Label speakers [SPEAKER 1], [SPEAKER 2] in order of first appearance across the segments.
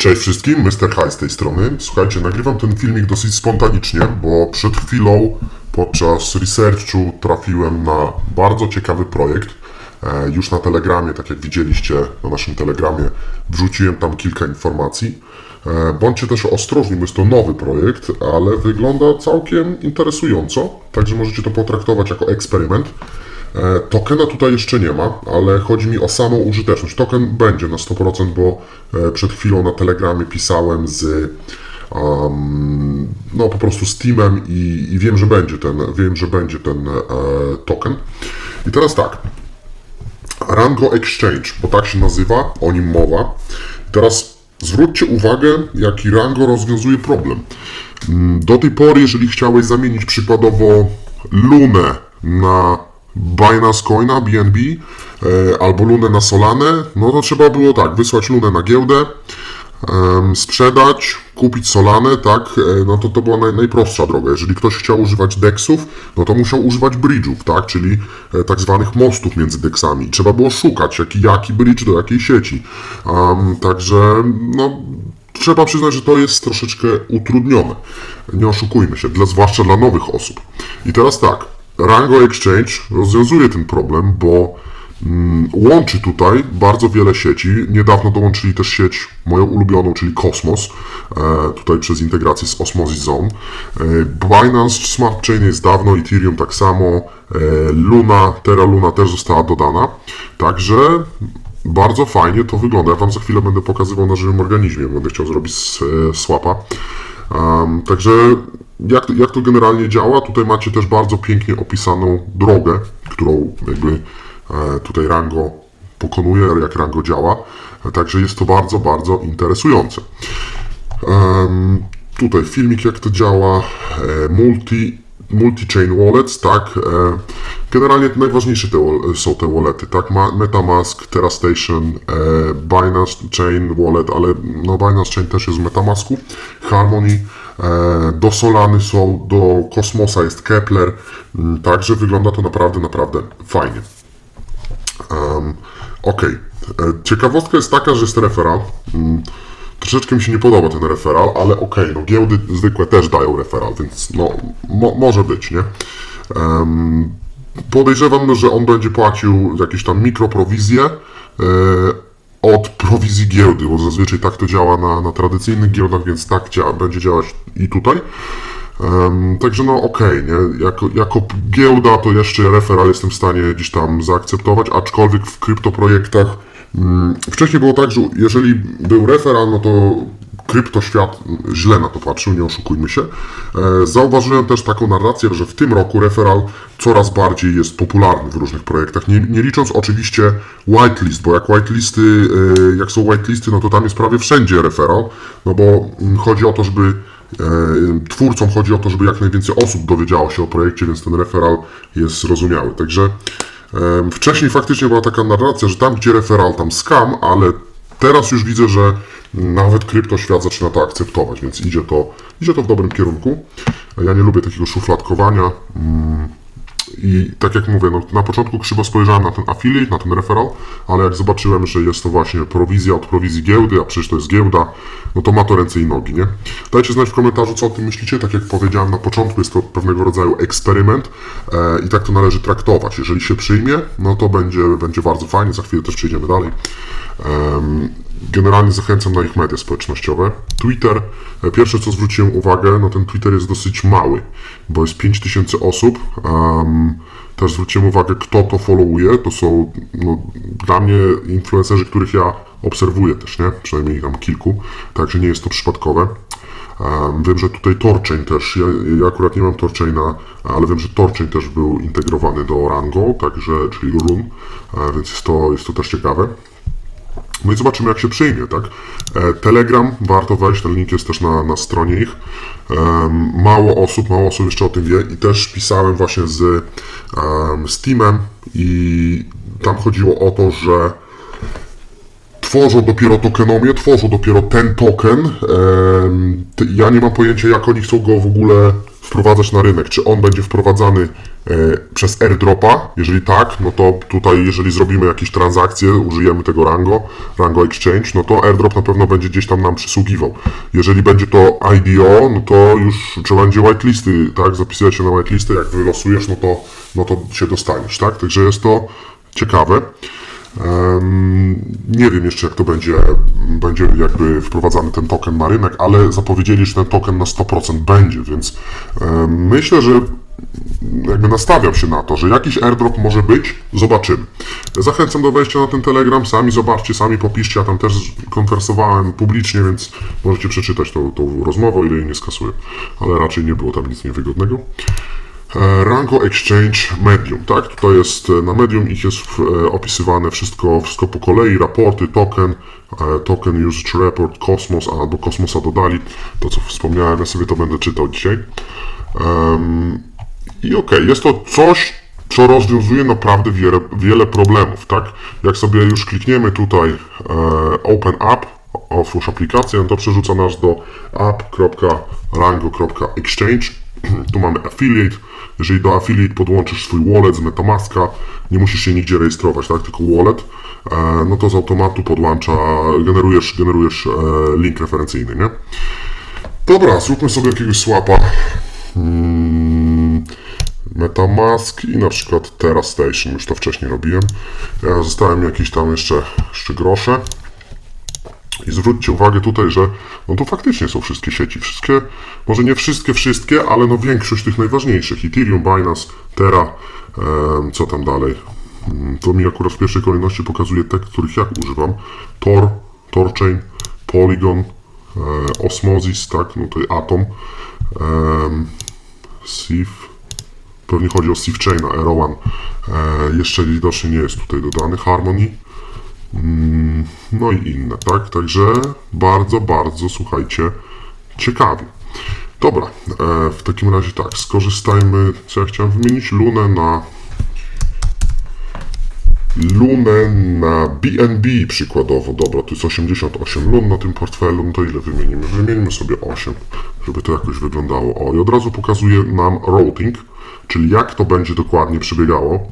[SPEAKER 1] Cześć wszystkim, Mr. High z tej strony. Słuchajcie, nagrywam ten filmik dosyć spontanicznie, bo przed chwilą podczas researchu trafiłem na bardzo ciekawy projekt. E, Już na Telegramie, tak jak widzieliście na naszym Telegramie, wrzuciłem tam kilka informacji. E, Bądźcie też ostrożni, bo jest to nowy projekt, ale wygląda całkiem interesująco, także możecie to potraktować jako eksperyment. E, Tokena tutaj jeszcze nie ma, ale chodzi mi o samą użyteczność. Token będzie na 100%, bo e, przed chwilą na Telegramie pisałem z um, no po prostu Steamem i, i wiem, że będzie ten, wiem, że będzie ten e, token. I teraz tak, Rango Exchange, bo tak się nazywa, o nim mowa. Teraz zwróćcie uwagę, jaki Rango rozwiązuje problem. Mm, Do tej pory, jeżeli chciałeś zamienić przykładowo Lunę na Binance Coina, BNB, e, albo Lunę na Solanę, no to trzeba było tak, wysłać Lunę na giełdę, sprzedać, kupić Solanę, tak, e, no to to była naj, najprostsza droga. Jeżeli ktoś chciał używać DEXów, no to musiał używać bridge'ów, tak, czyli e, tak zwanych mostów między DEXami. I Trzeba było szukać, jaki, jaki bridge do jakiej sieci. Em, także, no, trzeba przyznać, że to jest troszeczkę utrudnione. Nie oszukujmy się, dla, zwłaszcza dla nowych osób. I teraz tak, Rango Exchange rozwiązuje ten problem, bo mm, łączy tutaj bardzo wiele sieci. Niedawno dołączyli też sieć moją ulubioną, czyli Cosmos, e, tutaj przez integrację z Osmosis Zone. E, Binance Smart Chain jest dawno, Ethereum tak samo, e, Luna, Terra Luna też została dodana. Także bardzo fajnie to wygląda. Ja Wam za chwilę będę pokazywał na żywym organizmie, będę chciał zrobić swapa. Um, także jak, jak to generalnie działa? Tutaj macie też bardzo pięknie opisaną drogę, którą jakby e, tutaj Rango pokonuje, jak Rango działa. Także jest to bardzo, bardzo interesujące. Tutaj filmik jak to działa, e, multi, multi-chain wallets, tak, e, generalnie najważniejsze te, są te wallety, tak, Ma, Metamask, TerraStation, Binance Chain Wallet, ale no Binance Chain też jest w Metamasku, Harmony, do Solany są, do Kosmosa jest Kepler, m, także wygląda to naprawdę, naprawdę fajnie. Um, Okej. E, Ciekawostka jest taka, że jest referal. Mm, Troszeczkę mi się nie podoba ten referal, ale okej, no giełdy zwykłe też dają referal, więc no mo, może być, nie? Em, podejrzewam, że on będzie płacił jakieś tam mikroprowizje e, od prowizji giełdy, bo zazwyczaj tak to działa na, na tradycyjnych giełdach, więc tak będzie działać i tutaj. Em, także no okej, nie? Jako, jako giełda to jeszcze referal jestem w stanie gdzieś tam zaakceptować, aczkolwiek w kryptoprojektach wcześniej było tak, że jeżeli był referal, no to kryptoświat źle na to patrzył, nie oszukujmy się. E, Zauważyłem też taką narrację, że w tym roku referal coraz bardziej jest popularny w różnych projektach, nie, nie licząc oczywiście whitelist, bo jak whitelisty, e, jak są whitelisty, no to tam jest prawie wszędzie referal, no bo mm, chodzi o to, żeby E, Twórcom chodzi o to, żeby jak najwięcej osób dowiedziało się o projekcie, więc ten referal jest zrozumiały. Także wcześniej faktycznie była taka narracja, że tam gdzie referal, tam scam, ale teraz już widzę, że nawet kryptoświat zaczyna to akceptować, więc idzie to, idzie to w dobrym kierunku. Ja nie lubię takiego szufladkowania. I tak jak mówię, no, na początku krzywo spojrzałem na ten affiliate, na ten referral, ale jak zobaczyłem, że jest to właśnie prowizja od prowizji giełdy, a przecież to jest giełda, no to ma to ręce i nogi, nie? Dajcie znać w komentarzu, co o tym myślicie. Tak jak powiedziałem na początku, jest to pewnego rodzaju eksperyment e, i tak to należy traktować. Jeżeli się przyjmie, no to będzie, będzie bardzo fajnie, za chwilę też przejdziemy dalej. Generalnie zachęcam na ich media społecznościowe. Twitter, e, pierwsze co zwróciłem uwagę, no ten Twitter jest dosyć mały, bo jest 5000 osób. Też zwróciłem uwagę, kto to followuje. To są no, dla mnie influencerzy, których ja obserwuję też, nie? Przynajmniej tam kilku, także nie jest to przypadkowe. Em, Wiem, że tutaj Torchain też, ja, ja akurat nie mam Torchaina, ale wiem, że Torchain też był integrowany do Rango, także, czyli Run, e, więc jest to, jest to też ciekawe. No i zobaczymy, jak się przyjmie, tak? E, Telegram, warto wejść, ten link jest też na, na stronie ich. Mało osób, mało osób jeszcze o tym wie i też pisałem właśnie z em, Steamem i tam chodziło o to, że tworzą dopiero tokenomię, tworzą dopiero ten token. Ja nie mam pojęcia, jak oni chcą go w ogóle wprowadzać na rynek. Czy on będzie wprowadzany e, przez airdropa? Jeżeli tak, no to tutaj, jeżeli zrobimy jakieś transakcje, użyjemy tego Rango, Rango Exchange, no to airdrop na pewno będzie gdzieś tam nam przysługiwał. Jeżeli będzie to IDO, no to już trzeba będzie whitelisty, tak? Zapisywać się na whitelisty, jak wylosujesz, no to, no to się dostaniesz, tak? Także jest to ciekawe. Nie wiem jeszcze, jak to będzie, będzie jakby wprowadzany ten token na rynek, ale zapowiedzieli, że ten token na 100% będzie, więc myślę, że jakby nastawiam się na to, że jakiś airdrop może być, zobaczymy. Zachęcam do wejścia na ten Telegram, sami zobaczcie, sami popiszcie, ja tam też konwersowałem publicznie, więc możecie przeczytać tą, tą rozmowę, ile jej nie skasuję, ale raczej nie było tam nic niewygodnego. E, Rango Exchange Medium, tak? Tutaj jest e, na Medium ich jest e, opisywane wszystko, wszystko po kolei, raporty, token, token usage report, Cosmos albo Kosmosa dodali, to co wspomniałem, ja sobie to będę czytał dzisiaj. Em, I okej, jest to coś, co rozwiązuje naprawdę wiele, wiele problemów, tak? Jak sobie już klikniemy tutaj e, Open App, otwórz aplikację, to przerzuca nas do app.rango.exchange. Tu mamy affiliate. Jeżeli do affiliate podłączysz swój wallet z Metamaska, nie musisz się nigdzie rejestrować, tak? Tylko wallet, e, no to z automatu podłącza, generujesz, generujesz e, link referencyjny, nie? Dobra, zróbmy sobie jakiegoś swapa. Mm, Metamask i na przykład Terra Station, już to wcześniej robiłem. Ja zostałem jakieś tam jeszcze, jeszcze grosze. I zwróćcie uwagę tutaj, że no to faktycznie są wszystkie sieci. Wszystkie, może nie wszystkie, wszystkie, ale no większość tych najważniejszych. Ethereum, Binance, Terra, em, co tam dalej. Mm, To mi akurat w pierwszej kolejności pokazuje te, których ja używam. Tor, Torchain, Polygon, e, Osmosis, tak, no to Atom, em, Sieve, pewnie chodzi o Sieve Chaina, Aero One. E, jeszcze widocznie nie jest tutaj dodany Harmony. Mm, No i inne, tak? Także bardzo, bardzo, słuchajcie, ciekawie. Dobra, e, w takim razie tak, skorzystajmy, co ja chciałem wymienić, Lunę na Lunę na BNB przykładowo, dobra, tu jest 88 lun na tym portfelu, no to ile wymienimy? Wymieńmy sobie 8, żeby to jakoś wyglądało. O, i od razu pokazuje nam routing, czyli jak to będzie dokładnie przebiegało.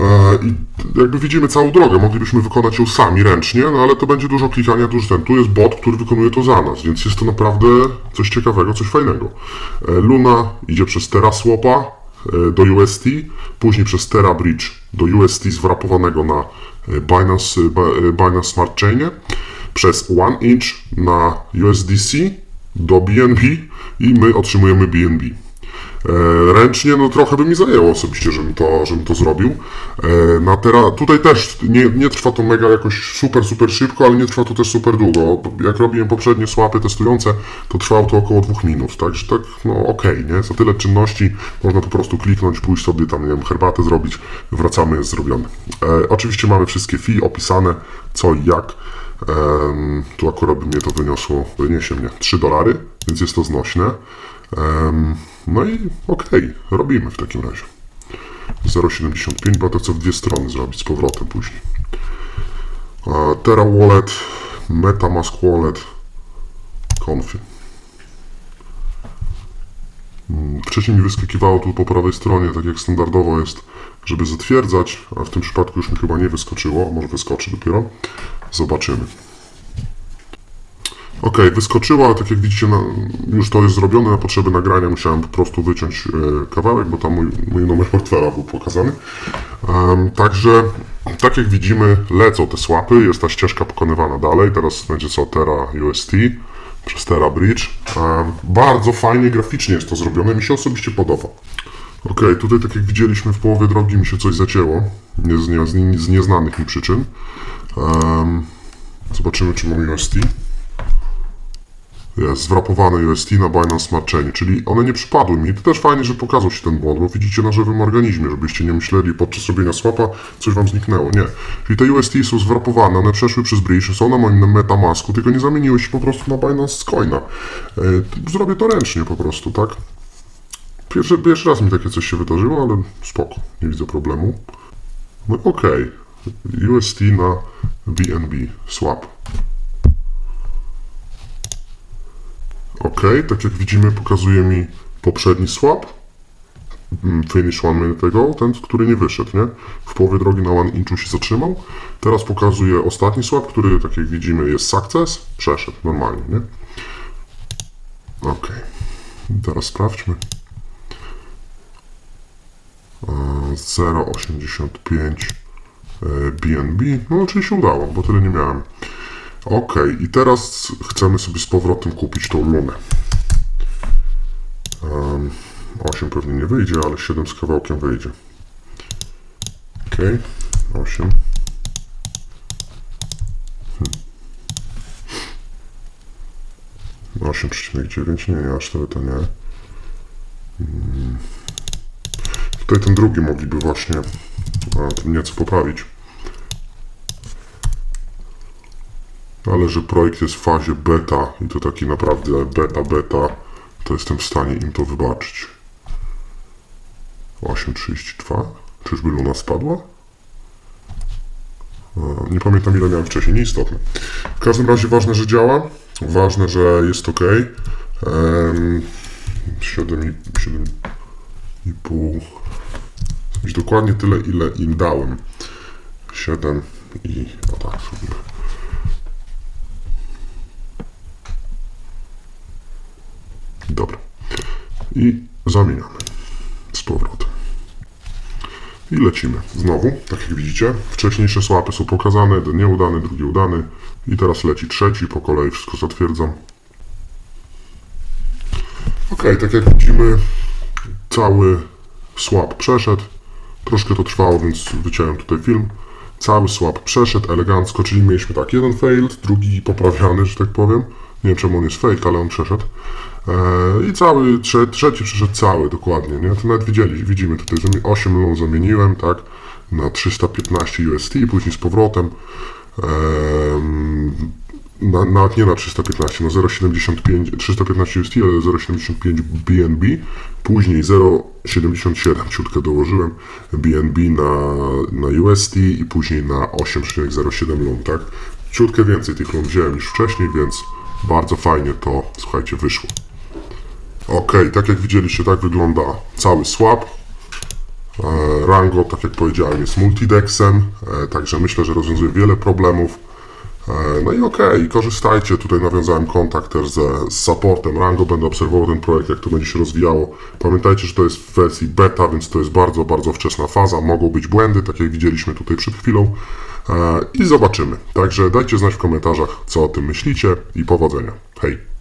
[SPEAKER 1] E, I jakby widzimy całą drogę, moglibyśmy wykonać ją sami ręcznie, no ale to będzie dużo klikania, dużo ten. Tu jest bot, który wykonuje to za nas, więc jest to naprawdę coś ciekawego, coś fajnego. E, Luna idzie przez TerraSwapa e, do UST, później przez Terra Bridge do UST zwrapowanego na Binance, Bi- Binance Smart Chainie, przez One Inch na USDC do BNB i my otrzymujemy BNB. E, Ręcznie, no trochę by mi zajęło osobiście, żebym to, żebym to zrobił. E, Na teraz, tutaj też nie, nie trwa to mega jakoś super, super szybko, ale nie trwa to też super długo. Jak robiłem poprzednie słapy testujące, to trwało to około dwóch minut, także tak, no okej, nie? Za tyle czynności można po prostu kliknąć, pójść sobie tam, nie wiem, herbatę zrobić, wracamy, jest zrobione. E, oczywiście mamy wszystkie fee opisane, co i jak. Em, tu akurat by mnie to wyniosło, wyniesie mnie 3 dolary, więc jest to znośne. Em, no i okej, robimy w takim razie. 0,75, bo to chcę w dwie strony zrobić z powrotem później. Terra Wallet, Metamask Wallet, Confi. Mm, Wcześniej mi wyskakiwało tu po prawej stronie, tak jak standardowo jest, żeby zatwierdzać, a w tym przypadku już mi chyba nie wyskoczyło, może wyskoczy dopiero. Zobaczymy. Ok, wyskoczyła, tak jak widzicie, na, już to jest zrobione na potrzeby nagrania. Musiałem po prostu wyciąć e, kawałek, bo tam mój, mój numer portfela był pokazany. Em, także, tak jak widzimy, lecą te swapy, jest ta ścieżka pokonywana dalej. Teraz będzie co Terra UST przez Terra Bridge. Em, bardzo fajnie graficznie jest to zrobione, mi się osobiście podoba. Ok, tutaj tak jak widzieliśmy w połowie drogi mi się coś zacięło, nie, z, nie, z, nie- z nieznanych mi przyczyn. Em, zobaczymy, czy mam UST. Jest zwrapowane UST na Binance Smart Chain, czyli one nie przypadły mi. To też fajnie, że pokazał się ten błąd, bo widzicie na żywym organizmie, żebyście nie myśleli podczas robienia swapa coś wam zniknęło. Nie. Czyli te UST są zwrapowane, one przeszły przez bridge, są na moim Metamasku, tylko nie zamieniły się po prostu na Binance Coina. Yy, zrobię to ręcznie po prostu, tak? Pierwszy, pierwszy raz mi takie coś się wydarzyło, ale spoko, nie widzę problemu. No okej. UST na BNB swap. Ok, tak jak widzimy, pokazuje mi poprzedni swap, mm, finish one minute ago, ten, który nie wyszedł, nie? W połowie drogi na one inchu się zatrzymał. Teraz pokazuję ostatni swap, który, tak jak widzimy, jest success, przeszedł normalnie, nie? Ok. Teraz sprawdźmy. E, 0,85 e, BNB. No, czyli się udało, bo tyle nie miałem. Ok, i teraz chcemy sobie z powrotem kupić tą lunę. Um, 8 pewnie nie wyjdzie, ale 7 z kawałkiem wyjdzie. Ok, 8. Hmm. 8,9, nie, aż tyle to nie. Mm. Tutaj ten drugi mogliby właśnie a, tym nieco poprawić. Ale że projekt jest w fazie beta i to taki naprawdę beta, beta, to jestem w stanie im to wybaczyć. 8,32? Czyżby Luna spadła? A, Nie pamiętam ile miałem wcześniej, nieistotne. W każdym razie ważne, że działa. Ważne, że jest ok. Um, 7, 7,5 Mieć dokładnie tyle, ile im dałem. 7 i o tak zrobimy. Dobra. I zamieniamy z powrotem. I lecimy. Znowu, tak jak widzicie, wcześniejsze słapy są pokazane, jeden nieudany, drugi udany. I teraz leci trzeci, po kolei wszystko zatwierdzam. Ok, tak jak widzimy, cały swap przeszedł. Troszkę to trwało, więc wyciąłem tutaj film. Cały swap przeszedł elegancko, czyli mieliśmy tak, jeden failed, drugi poprawiany, że tak powiem. Nie wiem czemu on jest fake, ale on przeszedł. Eee, I cały, trze, trzeci przeszedł cały dokładnie, nie? To nawet widzieli, widzimy tutaj, że mi 8 lun zamieniłem, tak? Na 315 UST, później z powrotem. Na, nawet nie na 315, no 0,75, 315 UST, ale 0,75 BNB, później 0,77 ciutkę dołożyłem BNB na, na UST i później na 8,07 lun, tak? Ciutkę więcej tych lun wziąłem niż wcześniej, więc bardzo fajnie to, słuchajcie, wyszło. Ok, tak jak widzieliście, tak wygląda cały swap. E, Rango, tak jak powiedziałem, jest multidexem, e, także myślę, że rozwiązuje wiele problemów. E, No i okej, korzystajcie. Tutaj nawiązałem kontakt też ze, z supportem Rango. Będę obserwował ten projekt, jak to będzie się rozwijało. Pamiętajcie, że to jest w wersji beta, więc to jest bardzo, bardzo wczesna faza. Mogą być błędy, tak jak widzieliśmy tutaj przed chwilą. I zobaczymy. Także dajcie znać w komentarzach, co o tym myślicie i powodzenia. Hej!